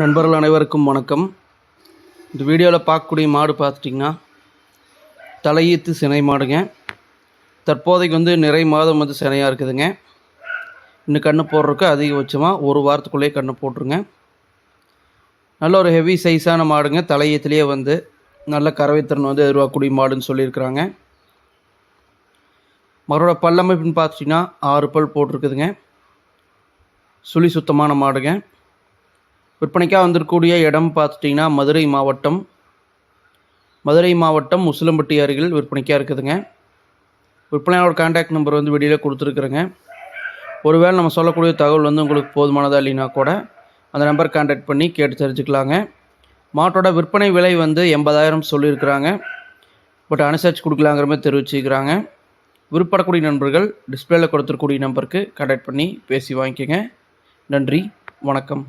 நண்பர்கள் அனைவருக்கும் வணக்கம். இந்த வீடியோவில் பார்க்கக்கூடிய மாடு பார்த்துட்டிங்கன்னா தலையீத்து சினை மாடுங்க. தற்போதைக்கு வந்து நிறை மாதம் வந்து சினையாக இருக்குதுங்க. இன்னும் கன்று போடுறதுக்கு அதிகபட்சமாக ஒரு வாரத்துக்குள்ளேயே கன்று போட்டுருங்க. நல்ல ஒரு ஹெவி சைஸான மாடுங்க. தலையீத்துலேயே வந்து நல்ல கறவைத்திறன் வந்து எதிர்பார்க்கக்கூடிய மாடுன்னு சொல்லியிருக்கிறாங்க. மரோட பல்லமைப்புன்னு பார்த்துட்டிங்கன்னா ஆறு பல் போட்டிருக்குதுங்க. சுழி சுத்தமான மாடுங்க. விற்பனைக்காக வந்திருக்கக்கூடிய இடம் பார்த்துட்டிங்கன்னா மதுரை மாவட்டம். மதுரை மாவட்டம் முசிலம்பட்டி அருகில் விற்பனைக்காக இருக்குதுங்க. விற்பனையாளர் கான்டாக்ட் நம்பர் வந்து வெளியில் கொடுத்துருக்குறேங்க. ஒருவேளை நம்ம சொல்லக்கூடிய தகவல் வந்து உங்களுக்கு போதுமானதாக இல்லைன்னா கூட அந்த நம்பர் கான்டாக்ட் பண்ணி கேட்டு தெரிஞ்சுக்கலாங்க. மாட்டோட விற்பனை விலை வந்து எண்பதாயிரம் சொல்லியிருக்கிறாங்க. பட் அனுசரித்து கொடுக்கலாங்கிற மாதிரி தெரிவிச்சுக்கிறாங்க. விருப்பப்படக்கூடிய நண்பர்கள் டிஸ்பிளேல கொடுத்துருக்கூடிய நம்பருக்கு கான்டாக்ட் பண்ணி பேசி வாங்கிக்கோங்க. நன்றி வணக்கம்.